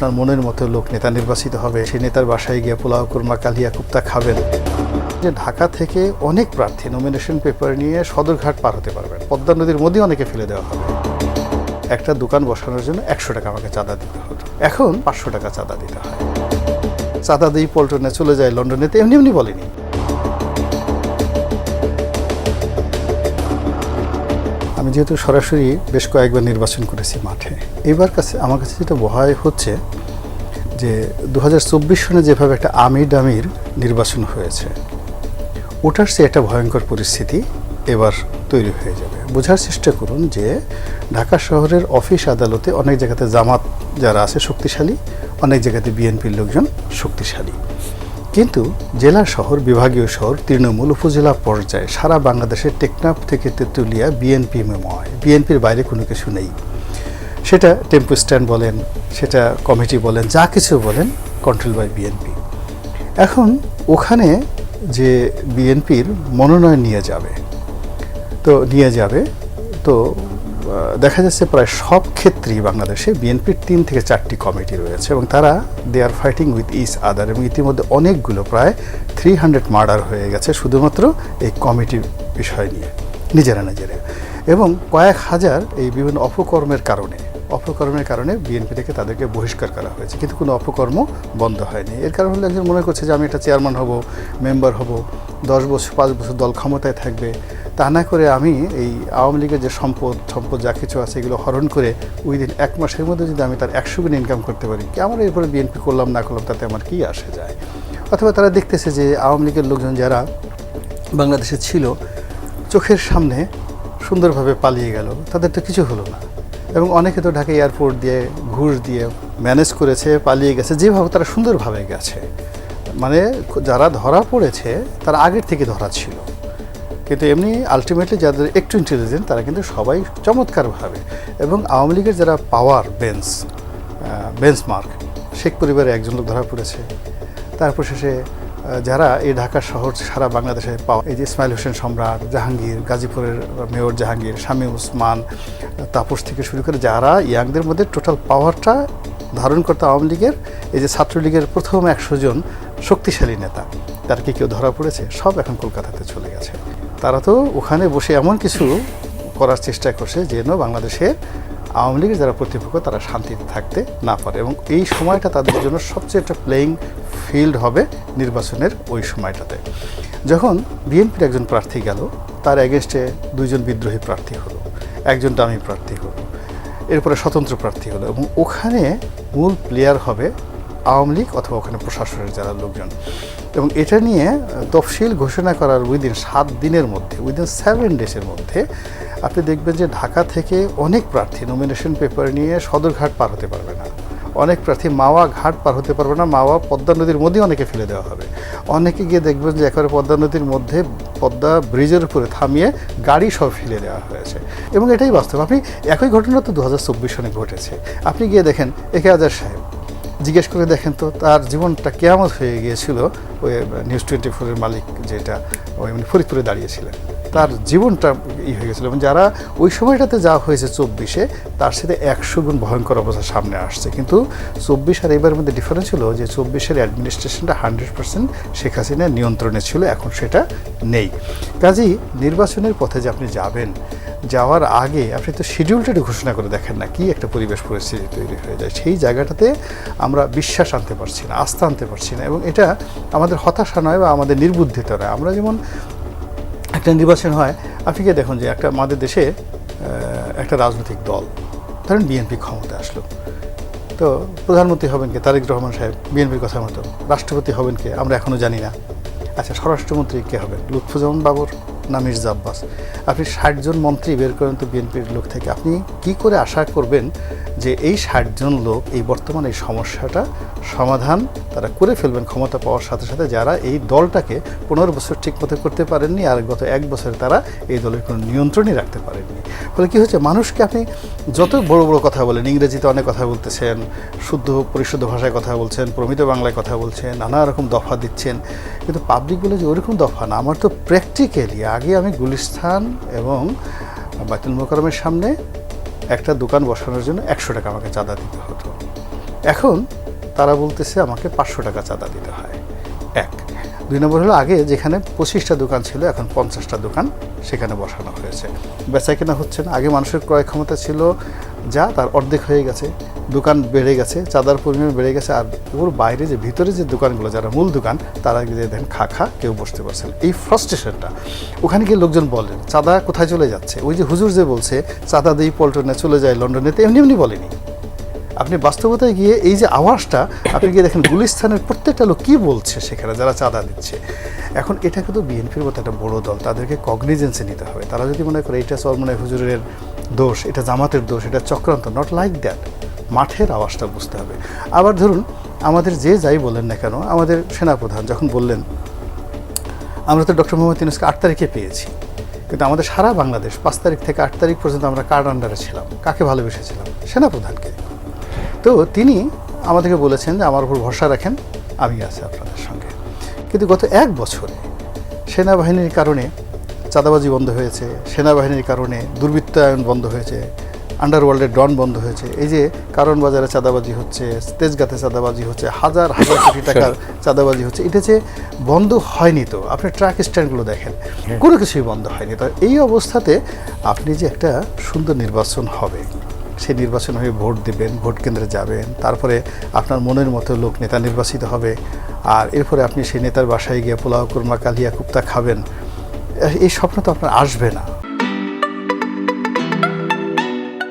আপনার মনের মতো লোক নেতা নির্বাচিত হবে। সেই নেতার বাসায় গিয়ে পোলাও, কুরমা, কালিয়া, কুপ্তা খাবেন। যে ঢাকা থেকে অনেক প্রার্থী নমিনেশন পেপার নিয়ে সদরঘাট পার হতে পারবেন। পদ্মা নদীর মধ্যে অনেকে ফেলে দেওয়া হবে। একটা দোকান বসানোর জন্য একশো টাকা আমাকে চাঁদা দিতে হতো এখন পাঁচশো টাকা চাঁদা দিতে হয়। চাঁদা দিয়ে পল্টনে চলে যায় লন্ডনে তো এমনি এমনি বলেনি। আমি যেহেতু সরাসরি বেশ কয়েকবার নির্বাচন করেছি মাঠে, এবার কাছে আমার কাছে যেটা ভয় হচ্ছে যে দু হাজার চব্বিশ সনে যেভাবে একটা আমির ডামির নির্বাচন হয়েছে, ওটার সে একটা ভয়ঙ্কর পরিস্থিতি এবার তৈরি হয়ে যাবে। বোঝার চেষ্টা করুন যে ঢাকা শহরের অফিস আদালতে অনেক জায়গাতে জামাত যারা আছে শক্তিশালী, অনেক জায়গাতে বিএনপির লোকজন শক্তিশালী। কিন্তু জেলা শহর, বিভাগীয় শহর, তৃণমূল উপজেলা পর্যায়ে সারা বাংলাদেশের টেকনাফ থেকে তেঁতুলিয়া বিএনপি মেময় বিএনপির বাইরে কোনো কিছু নেই। সেটা টেম্পো স্ট্যান্ড বলেন, সেটা কমিটি বলেন, যা কিছু বলেন কন্ট্রোল বাই বিএনপি এখন ওখানে যে বিএনপির মনোনয়ন নিয়ে যাবে, তো নিয়ে যাবে, তো দেখা যাচ্ছে প্রায় সব ক্ষেত্রেই বাংলাদেশে বিএনপির তিন থেকে চারটি কমিটি রয়েছে এবং তারা দে আর ফাইটিং উইথ ইস আদার এবং ইতিমধ্যে অনেকগুলো প্রায় থ্রি হান্ড্রেড মার্ডার হয়ে গেছে শুধুমাত্র এই কমিটির বিষয় নিয়ে, নিজেরা নিজেরা। এবং কয়েক হাজার এই বিভিন্ন অপকর্মের কারণে অপকর্মের কারণে বিএনপি থেকে তাদেরকে বহিষ্কার করা হয়েছে, কিন্তু কোনো অপকর্ম বন্ধ হয়নি। এর কারণ হলো একজন মনে করছে যে আমি একটা চেয়ারম্যান হব মেম্বার হব, দশ বছর, পাঁচ বছর দল ক্ষমতায় থাকবে তা না করে আমি এই আওয়ামী লীগের যে সম্পদ সম্পদ যা কিছু আছে এগুলো হরণ করে উইদিন এক মাসের মধ্যে যদি আমি তার একশো গুণ ইনকাম করতে পারি, কি আমার এরপরে বিএনপি করলাম, না করলাম, তাতে আমার কী আসে যায়? অথবা তারা দেখতেছে যে আওয়ামী লীগের লোকজন যারা বাংলাদেশে ছিল, চোখের সামনে সুন্দরভাবে পালিয়ে গেল, তাদের তো কিছু হলো না। এবং অনেকে তো ঢাকা এয়ারপোর্ট দিয়ে ঘুষ দিয়ে ম্যানেজ করেছে, পালিয়ে গেছে, যেভাবে তারা সুন্দরভাবে গেছে। মানে যারা ধরা পড়েছে, তারা আগের থেকে ধরা ছিল। কিন্তু এমনি আলটিমেটলি যাদের একটু ইন্টেলিজেন্ট তারা কিন্তু সবাই চমৎকারভাবে এবং আওয়ামী লীগের যারা পাওয়ার বেঞ্চ বেঞ্চমার্ক শেখ পরিবারে একজন লোক ধরা পড়েছে। তারপর শেষে যারা এই ঢাকা শহর, সারা বাংলাদেশে পাওয়া এই যে ইসমাইল হোসেন সম্রাট, জাহাঙ্গীর, গাজীপুরের মেয়র জাহাঙ্গীর, শামীম ওসমান, তাপস থেকে শুরু করে যারা ইয়াংদের মধ্যে টোটাল পাওয়ারটা ধারণ করতে আওয়ামী লীগের, এই যে ছাত্রলীগের প্রথম একশো জন শক্তিশালী নেতা, তার কি কেউ ধরা পড়েছে? সব এখন কলকাতাতে চলে গেছে। তারা তো ওখানে বসে এমন কিছু করার চেষ্টা করছে যেন বাংলাদেশের আওয়ামী লীগের যারা প্রতিপক্ষ তারা শান্তিতে থাকতে না পারে। এবং এই সময়টা তাদের জন্য সবচেয়ে একটা প্লেয়িং ফিল্ড হবে নির্বাচনের ওই সময়টাতে। যখন বিএনপির একজন প্রার্থী গেল, তার এগেনস্টে দুইজন বিদ্রোহী প্রার্থী হলো, একজন দামি প্রার্থী হলো, এরপরে স্বতন্ত্র প্রার্থী হলো এবং ওখানে মূল প্লেয়ার হবে আওয়ামী লীগ অথবা ওখানে প্রশাসনের যারা লোকজন। এবং এটা নিয়ে তফসিল ঘোষণা করার উইদিন সাত দিনের মধ্যে উইদিন সেভেন ডেজের মধ্যে আপনি দেখবেন যে ঢাকা থেকে অনেক প্রার্থী নমিনেশন পেপার নিয়ে সদরঘাট পার হতে পারবে না। অনেক প্রার্থী মাওয়া ঘাট পার হতে পারবে না, মাওয়া পদ্মা নদীর মধ্যেই অনেকে ফেলে দেওয়া হবে। অনেকে গিয়ে দেখবেন যে একেবারে পদ্মা নদীর মধ্যে পদ্মা ব্রিজের উপরে থামিয়ে গাড়ি সব ফেলে দেওয়া হয়েছে। এবং এটাই বাস্তব। আপনি একই ঘটনা তো দু হাজার চব্বিশ সনে ঘটেছে। আপনি গিয়ে দেখেন, একে আজার সাহেব জিজ্ঞেস করে দেখেন তো, তার জীবনটা কেমন হয়ে গিয়েছিল, ওই নিউজ টোয়েন্টি ফোরের মালিক যেটা, ওই ফরিদপুরে দাঁড়িয়েছিলেন। তার জীবনটা ই হয়ে গেছিল। এবং যারা ওই সময়টাতে যা হয়েছে চব্বিশে, তার সাথে একশো গুণ ভয়ঙ্কর অবস্থা সামনে আসছে। কিন্তু চব্বিশ আর এবার মধ্যে ডিফারেন্স ছিল যে চব্বিশের অ্যাডমিনিস্ট্রেশনটা হান্ড্রেড পার্সেন্ট শেখ হাসিনার নিয়ন্ত্রণে ছিল, এখন সেটা নেই। কাজেই নির্বাচনের পথে যে আপনি যাবেন, যাওয়ার আগে আপনি তো শিডিউলটা ঘোষণা করে দেখেন না, কি একটা পরিবেশ পরিস্থিতি তৈরি হয়ে যায়। সেই জায়গাটাতে আমরা বিশ্বাস আনতে পারছি না, আস্থা আনতে পারছি না। এবং এটা আমাদের হতাশা নয় বা আমাদের নির্বুদ্ধিতা নয়। আমরা যেমন একটা নির্বাচন হয়, আপনি গিয়ে দেখুন যে একটা আমাদের দেশে একটা রাজনৈতিক দল, ধরেন বিএনপি ক্ষমতায় আসলো। তো প্রধানমন্ত্রী হবেন কে? তারেক রহমান সাহেব বিএনপির কথা মতো। রাষ্ট্রপতি হবেন কে? আমরা এখনও জানি না। আচ্ছা স্বরাষ্ট্রমন্ত্রী কে হবেন? লুৎফুজামান বাবর? না মির্জা আব্বাস আপনি ষাটজন মন্ত্রী বের করেন তো বিএনপির লোক থেকে। আপনি কি করে আশা করবেন যে এই ষাটজন লোক এই বর্তমান এই সমস্যাটা সমাধান তারা করে ফেলবেন ক্ষমতা পাওয়ার সাথে সাথে যারা এই দলটাকে পনেরো বছর ঠিক মতো করতে পারেননি আর গত এক বছরে তারা এই দলের কোনো নিয়ন্ত্রণই রাখতে পারেননি। ফলে কী হচ্ছে মানুষকে আপনি যত বড় বড় কথা বলেন, ইংরেজিতে অনেক কথা বলতেছেন, শুদ্ধ পরিশুদ্ধ ভাষায় কথা বলছেন, প্রমিত বাংলায় কথা বলছেন, নানা রকম দফা দিচ্ছেন। কিন্তু পাবলিক বলে যে ওরকম দফা না। আমার তো প্র্যাকটিক্যালি আগে আমি গুলিস্থান এবং বাইতুল মোকারমের সামনে একটা দোকান বসানোর জন্য একশো টাকা আমাকে চাঁদা দিতে হতো। এখন তারা বলতেছে আমাকে পাঁচশো টাকা চাঁদা দিতে হয়। এক। দুই নম্বর হলো আগে যেখানে পঁচিশটা দোকান ছিল, এখন পঞ্চাশটা দোকান সেখানে বসানো হয়েছে। বেচা কেনা হচ্ছে না। আগে মানুষের ক্রয় ক্ষমতা ছিল যা, তার অর্ধেক হয়ে গেছে। দোকান বেড়ে গেছে, চাঁদার পরিমাণ বেড়ে গেছে, আর ওর বাইরে যে, ভিতরে যে দোকানগুলো, যারা মূল দোকান, তারা গিয়ে দেখেন খা খা, কেউ বসতে পারছে না। এই ফ্রাস্ট্রেশনটা, ওখানে গিয়ে লোকজন বলেন, চাঁদা কোথায় চলে যাচ্ছে? ওই যে হুজুর যে বলছে, চাঁদা দিই পল্টনে চলে যায় লন্ডনে, তো এমনি এমনি বলেনি। আপনি বাস্তবতায় গিয়ে এই যে আওয়াজটা, আপনি গিয়ে দেখেন গুলিস্তানের প্রত্যেকটা লোক কী বলছে সেখানে, যারা চাঁদা দিচ্ছে। এখন এটা কিন্তু বিএনপির মতো একটা বড় দল, তাদেরকে কগনিজেন্সে নিতে হবে। তারা যদি মনে করে এটা চরমনায় হুজুরের দোষ, এটা জামাতের দোষ, এটা চক্রান্ত নট লাইক দ্যাট মাঠের আওয়াজটা বুঝতে হবে। আবার ধরুন, আমাদের যে যাই বলেন না কেন, আমাদের সেনাপ্রধান যখন বললেন, আমরা তো ডক্টর মোহাম্মদ ইউনুসকে আট তারিখে পেয়েছি, কিন্তু আমাদের সারা বাংলাদেশ পাঁচ তারিখ থেকে আট তারিখ পর্যন্ত আমরা কার্ড আন্ডারে ছিলাম। কাকে ভালোবেসেছিলাম? সেনাপ্রধানকে। তো তিনি আমাদেরকে বলেছেন যে আমার উপর ভরসা রাখেন আমি আছি আপনাদের সঙ্গে। কিন্তু গত এক বছরে সেনাবাহিনীর কারণে চাঁদাবাজি বন্ধ হয়েছে সেনাবাহিনীর কারণে দুর্বৃত্তায়ন বন্ধ হয়েছে আন্ডারওয়ার্ল্ডের ডন বন্ধ হয়েছে এই যে কারণ বাজারে চাঁদাবাজি হচ্ছে তেজগাতে চাঁদাবাজি হচ্ছে হাজার হাজার কোটি টাকার চাঁদাবাজি হচ্ছে এটা যে বন্ধ হয়নি তো আপনি ট্রাক স্ট্যান্ডগুলো দেখেন কোনো কিছুই বন্ধ হয়নি। তো এই অবস্থাতে আপনি যে একটা সুন্দর নির্বাচন হবে সেই নির্বাচন হয়ে ভোট দেবেন, ভোট কেন্দ্রে যাবেন। তারপরে আপনার মনের মতো লোক, নেতা নির্বাচিত হবে। আর এরপরে আপনি সেই নেতার বাসায় গিয়ে পোলাও, কুরমা, কালিয়া, কুপ্তা খাবেন। এই স্বপ্ন তো আপনার আসবে না।